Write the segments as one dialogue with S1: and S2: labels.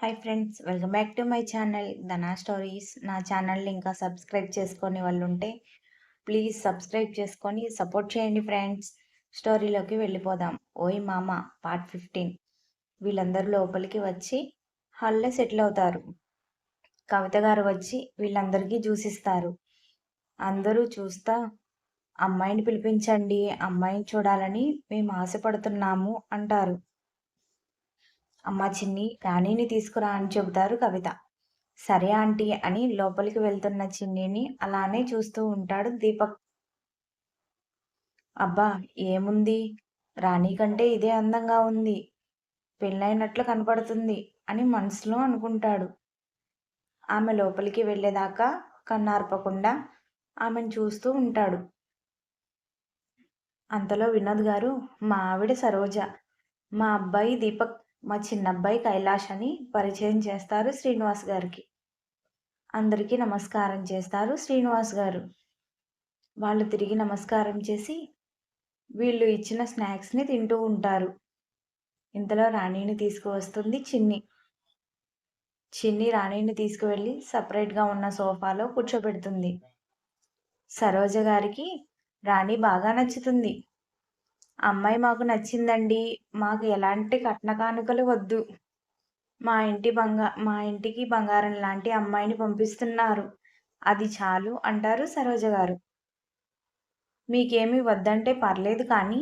S1: Hi friends welcome back to my channel Dhana stories నా ఛానల్ని ఇంకా సబ్స్క్రైబ్ చేసుకొని వాళ్ళు ఉంటే ప్లీజ్ సబ్స్క్రైబ్ చేసుకొని సపోర్ట్ చేయండి ఫ్రెండ్స్ స్టోరీలోకి వెళ్ళిపోదాం. ఓయ్ మామ పార్ట్ ఫిఫ్టీన్ వీళ్ళందరూ లోపలికి వచ్చి హాల్లో సెటిల్ అవుతారు. కవిత గారు వచ్చి వీళ్ళందరికీ చూసిస్తారు అందరూ చూస్తా అమ్మాయిని పిలిపించండి అమ్మాయిని చూడాలని మేము ఆశపడుతున్నాము అంటారు. అమ్మ చిన్ని రాణిని తీసుకురా అని చెబుతారు కవిత. సరే ఆంటీ అని లోపలికి వెళ్తున్న చిన్నిని అలానే చూస్తూ ఉంటాడు దీపక్. అబ్బా ఏముంది? రాణి కంటే ఇదే అందంగా ఉంది. పెళ్ళైనట్లు కనపడుతుంది అని మనసులో అనుకుంటాడు. ఆమె లోపలికి వెళ్ళేదాకా కన్నార్పకుండా ఆమెను చూస్తూ ఉంటాడు. అంతలో వినోద్ గారు మా ఆవిడ సరోజ మా అబ్బాయి దీపక్. మా చిన్నబ్బాయి కైలాష్ అని పరిచయం చేస్తారు శ్రీనివాస్ గారికి. అందరికీ నమస్కారం చేస్తారు శ్రీనివాస్ గారు. వాళ్ళు తిరిగి నమస్కారం చేసి వీళ్ళు ఇచ్చిన స్నాక్స్ని తింటూ ఉంటారు. ఇంతలో రాణిని తీసుకువస్తుంది చిన్ని. చిన్ని రాణిని తీసుకువెళ్ళి సపరేట్గా ఉన్న సోఫాలో కూర్చోబెడుతుంది. సరోజ గారికి రాణి బాగా నచ్చుతుంది. అమ్మాయి మాకు నచ్చిందండి. మాకు ఎలాంటి కట్న కానుకలు వద్దు. మా ఇంటి బంగా మా ఇంటికి బంగారం లాంటి అమ్మాయిని పంపిస్తున్నారు. అది చాలు అంటారు సరోజ గారు. మీకేమీ వద్దంటే పర్లేదు కానీ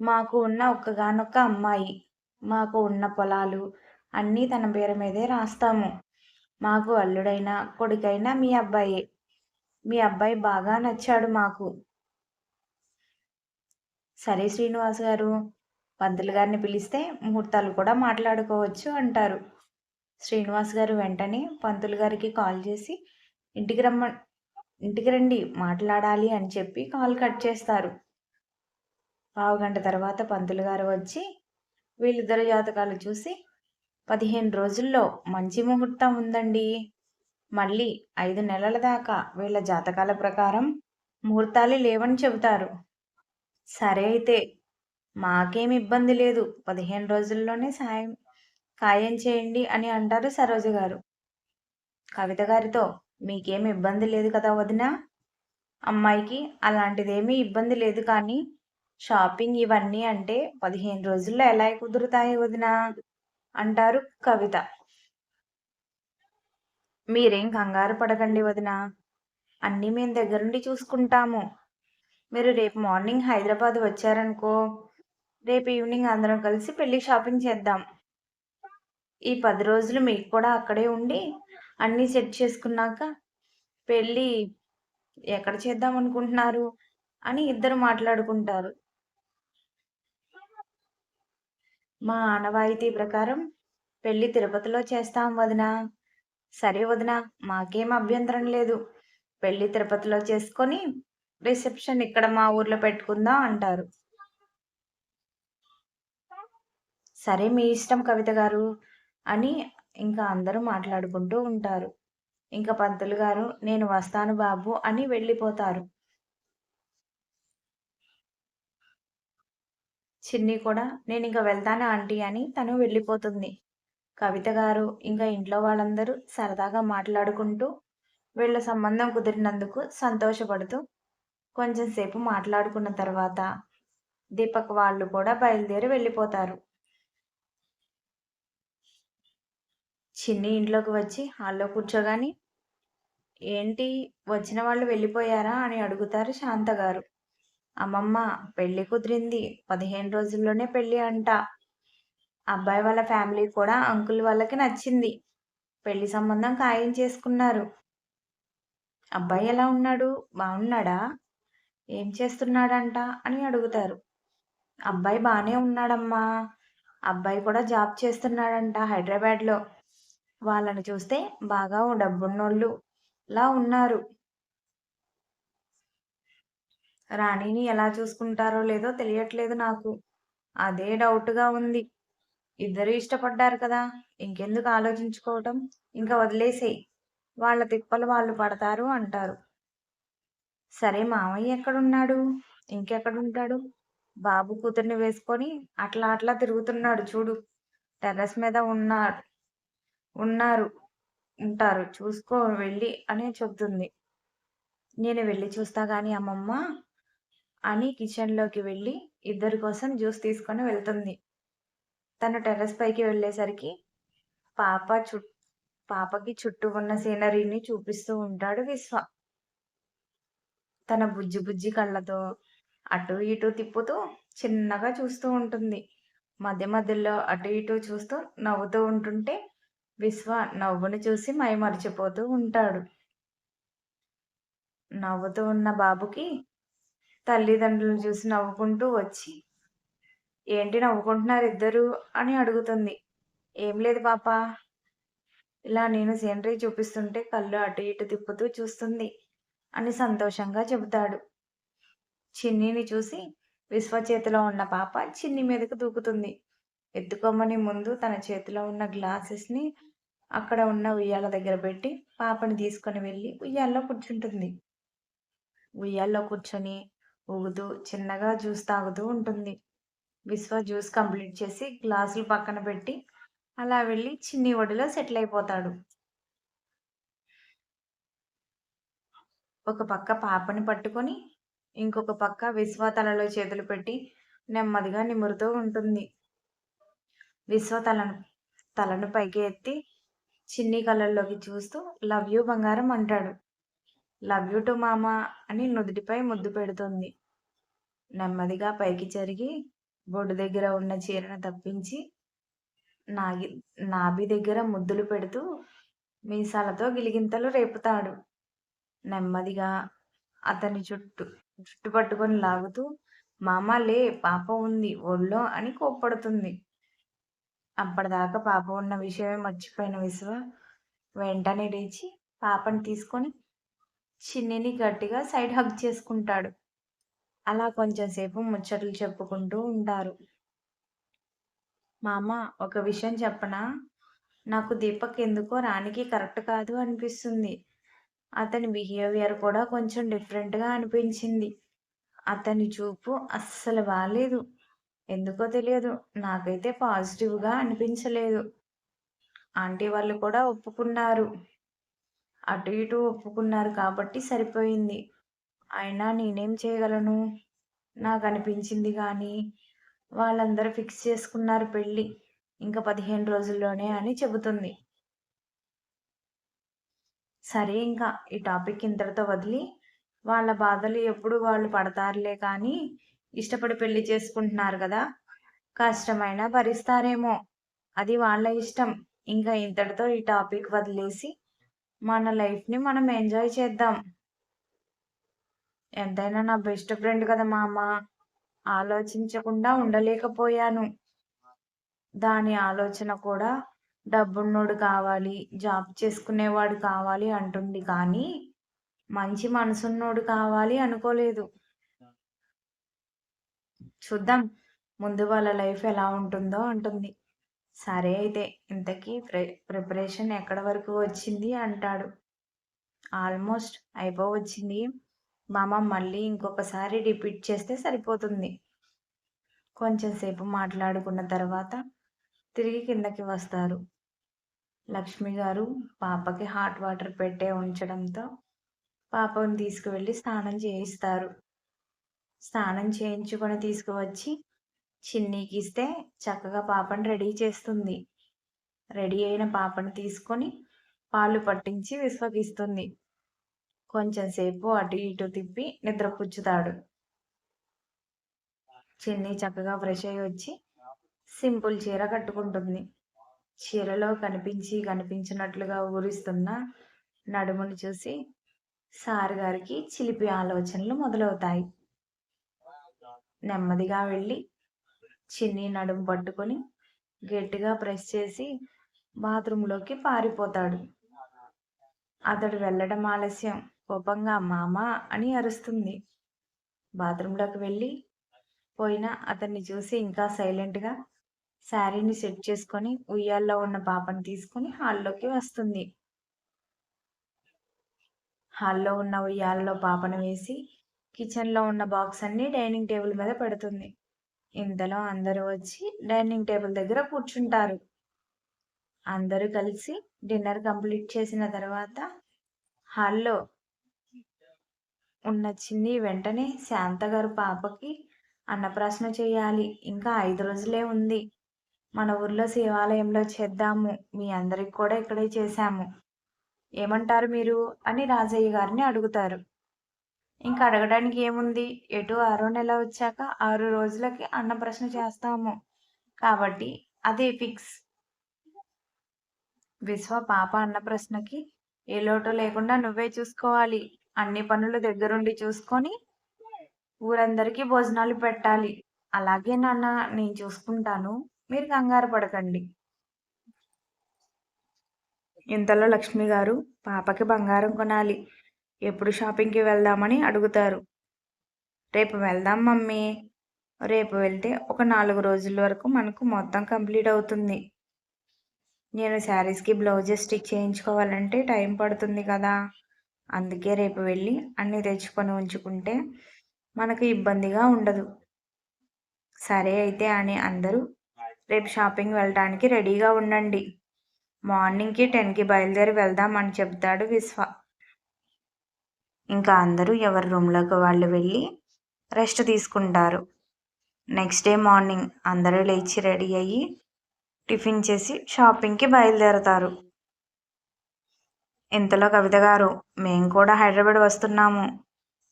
S1: మాకు ఉన్న ఒక్కగానొక్క అమ్మాయి మాకు ఉన్న పొలాలు అన్నీ తన పేరు మీదే రాస్తాము. మాకు అల్లుడైనా కొడుకైనా మీ అబ్బాయే. మీ అబ్బాయి బాగా నచ్చాడు మాకు. సరే శ్రీనివాస్ గారు పంతులు గారిని పిలిస్తే ముహూర్తాలు కూడా మాట్లాడుకోవచ్చు అంటారు. శ్రీనివాస్ గారు వెంటనే పంతులు గారికి కాల్ చేసి ఇంటికి రమ్మ ఇంటికి రండి మాట్లాడాలి అని చెప్పి కాల్ కట్ చేస్తారు. పావు గంట తర్వాత పంతులు గారు వచ్చి వీళ్ళిద్దరు జాతకాలు చూసి పదిహేను రోజుల్లో మంచి ముహూర్తం ఉందండి. మళ్ళీ ఐదు నెలల దాకా వీళ్ళ జాతకాల ప్రకారం ముహూర్తాలు లేవని చెబుతారు. సరే అయితే మాకేం ఇబ్బంది లేదు. పదిహేను రోజుల్లోనే సాయం ఖాయం చేయండి అని అంటారు సరోజ గారు. కవిత గారితో మీకేం ఇబ్బంది లేదు కదా వదిన? అమ్మాయికి అలాంటిదేమీ ఇబ్బంది లేదు కానీ షాపింగ్ ఇవన్నీ అంటే పదిహేను రోజుల్లో ఎలా కుదురుతాయి వదిన? అంటారు కవిత. మీరేం కంగారు పడకండి వదిన. అన్నీ మేము దగ్గరుండి చూసుకుంటాము. మీరు రేపు మార్నింగ్ హైదరాబాద్ వచ్చారనుకో రేపు ఈవినింగ్ అందరం కలిసి పెళ్ళి షాపింగ్ చేద్దాం. ఈ పది రోజులు మీకు కూడా అక్కడే ఉండి అన్నీ సెట్ చేసుకున్నాక పెళ్ళి ఎక్కడ చేద్దాం అనుకుంటున్నారు అని ఇద్దరు మాట్లాడుకుంటారు. మా ఆనవాయితీ ప్రకారం పెళ్ళి తిరుపతిలో చేస్తాం వదిన. సరే వదిన మాకేం అభ్యంతరం లేదు. పెళ్ళి తిరుపతిలో చేసుకొని రిసెప్షన్ ఇక్కడ మా ఊర్లో పెట్టుకుందా అంటారు. సరే మీ ఇష్టం కవిత గారు అని ఇంకా అందరూ మాట్లాడుకుంటూ ఉంటారు. ఇంకా పంతులు గారు నేను వస్తాను బాబు అని వెళ్ళిపోతారు. చిన్ని కూడా నేను ఇంకా వెళ్తాను ఆంటీ అని తను వెళ్ళిపోతుంది. కవిత గారు ఇంకా ఇంట్లో వాళ్ళందరూ సరదాగా మాట్లాడుకుంటూ వీళ్ళ సంబంధం కుదిరినందుకు సంతోషపడుతూ కొంచెం సేపు మాట్లాడుకున్న తర్వాత దీపక్ వాళ్ళు కూడా బయలుదేరి వెళ్ళిపోతారు. చిన్ని ఇంట్లోకి వచ్చి హాల్లో కూర్చోగాని? ఏంటి? వచ్చిన వాళ్ళు వెళ్ళిపోయారా? అని అడుగుతారు శాంత గారు. అమ్మమ్మ పెళ్ళి కుదిరింది. పదిహేను రోజుల్లోనే పెళ్ళి అంట. అబ్బాయి వాళ్ళ ఫ్యామిలీ కూడా అంకుల్ వాళ్ళకి నచ్చింది. పెళ్ళి సంబంధం ఖాయం చేసుకున్నారు. అబ్బాయి ఎలా ఉన్నాడు? బాగున్నాడా? ఏం చేస్తున్నాడంట అని అడుగుతారు. అబ్బాయి బాగానే ఉన్నాడమ్మా. అబ్బాయి కూడా జాబ్ చేస్తున్నాడంట హైదరాబాద్లో. వాళ్ళని చూస్తే బాగా డబ్బున్నోళ్ళు లా ఉన్నారు. రాణిని ఎలా చూసుకుంటారో లేదో తెలియట్లేదు నాకు. అదే డౌట్గా ఉంది. ఇద్దరు ఇష్టపడ్డారు కదా. ఇంకెందుకు ఆలోచించుకోవటం? ఇంకా వదిలేసేయి. వాళ్ళ తిప్పలు వాళ్ళు పడతారు అంటారు. సరే మామయ్య ఎక్కడున్నాడు? ఇంకెక్కడుంటాడు? బాబు కూతుర్ని వేసుకొని అట్లా అట్లా తిరుగుతున్నాడు చూడు. టెర్రస్ మీద ఉన్నాడు ఉన్నారు ఉంటారు. చూసుకో వెళ్ళి అని చెప్తుంది నేను వెళ్ళి చూస్తా గాని అమ్మమ్మ అని కిచెన్లోకి వెళ్ళి ఇద్దరి కోసం జ్యూస్ తీసుకొని వెళ్తుంది. తను టెర్రస్ పైకి వెళ్ళేసరికి పాప చు పాపకి చుట్టూ ఉన్న సీనరీని చూపిస్తూ ఉంటాడు విశ్వ. తన బుజ్జి బుజ్జి కళ్ళతో అటు ఇటు తిప్పుతూ చిన్నగా చూస్తూ ఉంటుంది. మధ్య మధ్యలో అటు ఇటు చూస్తూ నవ్వుతూ ఉంటుంటే విశ్వ నవ్వును చూసి మై మర్చిపోతూ ఉంటాడు. నవ్వుతూ ఉన్న బాబుకి తల్లిదండ్రులను చూసి నవ్వుకుంటూ వచ్చి ఏంటి నవ్వుకుంటున్నారు ఇద్దరు? అని అడుగుతుంది. ఏం లేదు పాప. ఇలా నేను సీనరీ చూపిస్తుంటే కళ్ళు అటు ఇటు తిప్పుతూ చూస్తుంది. అని సంతోషంగా చెబుతాడు. చిన్నిని చూసి విశ్వ చేతిలో ఉన్న పాప చిన్ని మీదకు దూకుతుంది. ఎత్తుకోమని ముందు తన చేతిలో ఉన్న గ్లాసెస్ని అక్కడ ఉన్న ఉయ్యాల దగ్గర పెట్టి పాపని తీసుకొని వెళ్ళి ఉయ్యాల్లో కూర్చుంటుంది. ఉయ్యాల్లో కూర్చొని ఊగుతూ చిన్నగా జ్యూస్ తాగుతూ ఉంటుంది. విశ్వ జ్యూస్ కంప్లీట్ చేసి గ్లాసులు పక్కన పెట్టి అలా వెళ్ళి చిన్ని ఒడిలో సెటిల్ అయిపోతాడు. ఒక పక్క పాపని పట్టుకొని ఇంకొక పక్క విశ్వ తలలో చేతులు పెట్టి నెమ్మదిగా నిమురుతూ ఉంటుంది. విశ్వ తలను తలను పైకి ఎత్తి చిన్ని కళ్ళల్లోకి చూస్తూ లవ్ యూ బంగారం అంటాడు. లవ్ యూ టు మామ అని నుదుటిపై ముద్దు పెడుతుంది. నెమ్మదిగా పైకి జరిగి బొడ్డు దగ్గర ఉన్న చీరను తప్పించి నాగి నాభి దగ్గర ముద్దులు పెడుతూ మీసాలతో గిలిగింతలు రేపుతాడు. నెమ్మదిగా అతని చుట్టూ జుట్టు పట్టుకొని లాగుతూ మామ లే పాప ఉంది ఒళ్ళో అని కోప్పడుతుంది. అప్పటిదాకా పాప ఉన్న విషయమే మర్చిపోయిన విశ్వ వెంటనే లేచి పాపని తీసుకొని చిన్నిని గట్టిగా సైడ్ హగ్ చేసుకుంటాడు. అలా కొంచెంసేపు ముచ్చట్లు చెప్పుకుంటూ ఉంటారు. మామ ఒక విషయం చెప్పనా? నాకు దీపక్ ఎందుకో రానికి కరెక్ట్ కాదు అనిపిస్తుంది. అతని బిహేవియర్ కూడా కొంచెం డిఫరెంట్గా అనిపించింది. అతని చూపు అస్సలు బాగాలేదు ఎందుకో తెలియదు. నాకైతే పాజిటివ్గా అనిపించలేదు. ఆంటీ వాళ్ళు కూడా ఒప్పుకున్నారు. అటు ఇటు ఒప్పుకున్నారు కాబట్టి సరిపోయింది. అయినా నేనేం చేయగలను? నాకు అనిపించింది కానీ వాళ్ళందరూ ఫిక్స్ చేసుకున్నారు పెళ్ళి. ఇంకా పదిహేను రోజుల్లోనే అని చెబుతుంది. సరే ఇంకా ఈ టాపిక్ ఇంతటితో వదిలి వాళ్ళ బాధలు ఎప్పుడు వాళ్ళు పడతారులే కానీ ఇష్టపడి పెళ్ళి చేసుకుంటున్నారు కదా కష్టమైనా భరిస్తారేమో. అది వాళ్ళ ఇష్టం. ఇంకా ఇంతటితో ఈ టాపిక్ వదిలేసి మన లైఫ్ని మనం ఎంజాయ్ చేద్దాం. ఎంతైనా నా బెస్ట్ ఫ్రెండ్ కదా మా అమ్మ ఆలోచించకుండా ఉండలేకపోయాను. దాని ఆలోచన కూడా డబ్బున్నోడు కావాలి జాబ్ చేసుకునేవాడు కావాలి అంటుంది. కానీ మంచి మనసున్నోడు కావాలి అనుకోలేదు. చూద్దాం ముందు వాళ్ళ లైఫ్ ఎలా ఉంటుందో అంటుంది. సరే అయితే ఇంతకీ ప్రి ప్రిపరేషన్ ఎక్కడ వరకు వచ్చింది అంటాడు. ఆల్మోస్ట్ అయిపోవచ్చింది. మామ మళ్ళీ ఇంకొకసారి రిపీట్ చేస్తే సరిపోతుంది. కొంచెం సేపు మాట్లాడుకున్న తర్వాత తిరిగి కిందకి వస్తారు. లక్ష్మి గారు పాపకి హాట్ వాటర్ పెట్టే ఉంచడంతో పాపను తీసుకువెళ్ళి స్నానం చేయిస్తారు. స్నానం చేయించుకొని తీసుకువచ్చి చిన్నీకి ఇస్తే చక్కగా పాపను రెడీ చేస్తుంది. రెడీ అయిన పాపను తీసుకొని పాలు పట్టించి విశ్వగిస్తుంది కొంచెం సేపు అటు ఇటు తిప్పి నిద్రపుచ్చుతాడు. చిన్ని చక్కగా ఫ్రెష్ అయ్యి వచ్చి సింపుల్ చీర కట్టుకుంటుంది. చీరలో కనిపించి కనిపించినట్లుగా ఊరిస్తున్న నడుముని చూసి సార్ గారికి చిలిపి ఆలోచనలు మొదలవుతాయి. నెమ్మదిగా వెళ్ళి చిన్ని నడుము పట్టుకొని గట్టిగా ప్రెస్ చేసి బాత్రూంలోకి పారిపోతాడు. అతడు వెళ్ళడం ఆలస్యం. కోపంగా మామ అని అరుస్తుంది. బాత్రూంలోకి వెళ్ళి పోయిన అతన్ని చూసి ఇంకా సైలెంట్గా శారీని సెట్ చేసుకొని ఉయ్యాల్లో ఉన్న పాపని తీసుకొని హాల్లోకి వస్తుంది. హాల్లో ఉన్న ఉయ్యాలలో పాపను వేసి కిచెన్లో ఉన్న బాక్స్ అన్ని డైనింగ్ టేబుల్ మీద పెడుతుంది. ఇంతలో అందరూ వచ్చి డైనింగ్ టేబుల్ దగ్గర కూర్చుంటారు. అందరూ కలిసి డిన్నర్ కంప్లీట్ చేసిన తర్వాత హాల్లో ఉన్న చిన్ని వెంటనే శాంత గారు పాపకి అన్నప్రాసన చేయాలి. ఇంకా ఐదు రోజులే ఉంది. మన ఊర్లో శివాలయంలో చేద్దాము. మీ అందరికి కూడా ఇక్కడే చేశాము. ఏమంటారు మీరు? అని రాజయ్య గారిని అడుగుతారు. ఇంకా అడగడానికి ఏముంది? ఎటు ఆరో నెల వచ్చాక ఆరు రోజులకి అన్నప్రశ్న చేస్తాము. కాబట్టి అదే ఫిక్స్. విశ్వ పాప అన్నప్రశ్నకి ఏ లోటు లేకుండా నువ్వే చూసుకోవాలి. అన్ని పనులు దగ్గరుండి చూసుకొని ఊరందరికీ భోజనాలు పెట్టాలి. అలాగే నాన్న నేను చూసుకుంటాను. మీరు కంగారు పడకండి. ఇంతలో లక్ష్మి గారు పాపకి బంగారం కొనాలి. ఎప్పుడు షాపింగ్కి వెళ్దామని అడుగుతారు. రేపు వెళ్దాం మమ్మీ. రేపు వెళ్తే ఒక నాలుగు రోజుల వరకు మనకు మొత్తం కంప్లీట్ అవుతుంది. నేను శారీస్కి బ్లౌజెస్ స్టిచ్ చేయించుకోవాలంటే టైం పడుతుంది కదా. అందుకే రేపు వెళ్ళి అన్నీ తెచ్చుకొని ఉంచుకుంటే మనకు ఇబ్బందిగా ఉండదు. సరే అయితే అని అందరూ రేపు షాపింగ్ వెళ్ళడానికి రెడీగా ఉండండి. మార్నింగ్కి టెన్కి బయలుదేరి వెళ్దాం అని చెప్తాడు విశ్వ. ఇంకా అందరూ ఎవరి రూమ్లోకి వాళ్ళు వెళ్ళి రెస్ట్ తీసుకుంటారు. నెక్స్ట్ డే మార్నింగ్ అందరూ లేచి రెడీ అయ్యి టిఫిన్ చేసి షాపింగ్కి బయలుదేరతారు. ఇంతలో కవిత గారు మేము కూడా హైదరాబాద్ వస్తున్నాము.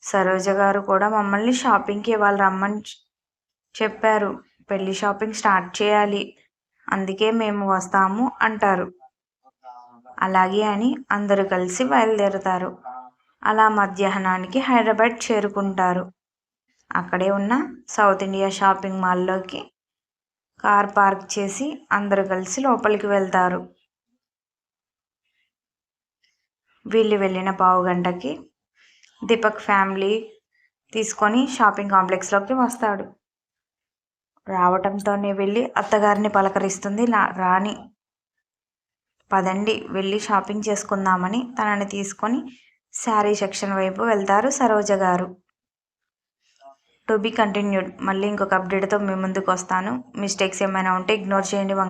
S1: సరోజ గారు కూడా మమ్మల్ని షాపింగ్కి ఇవాళ రమ్మని చెప్పారు. పెళ్ళి షాపింగ్ స్టార్ట్ చేయాలి. అందుకే మేము వస్తాము అంటారు. అలాగే అని అందరూ కలిసి బయలుదేరుతారు. అలా మధ్యాహ్నానికి హైదరాబాద్ చేరుకుంటారు. అక్కడే ఉన్న సౌత్ ఇండియా షాపింగ్ మాల్లోకి కార్ పార్క్ చేసి అందరూ కలిసి లోపలికి వెళ్తారు. వీళ్ళు వెళ్ళిన పావు గంటకి దీపక్ ఫ్యామిలీ తీసుకొని షాపింగ్ కాంప్లెక్స్లోకి వస్తాడు. రావటంతోనే వెళ్ళి అత్తగారిని పలకరిస్తుంది. రాణి పదండి వెళ్ళి షాపింగ్ చేసుకుందామని తనని తీసుకొని శారీ సెక్షన్ వైపు వెళ్తారు సరోజ గారు. To be continued. మళ్ళీ ఇంకొక అప్డేట్తో మీ ముందుకు వస్తాను. మిస్టేక్స్ ఏమైనా ఉంటే ఇగ్నోర్ చేయండి.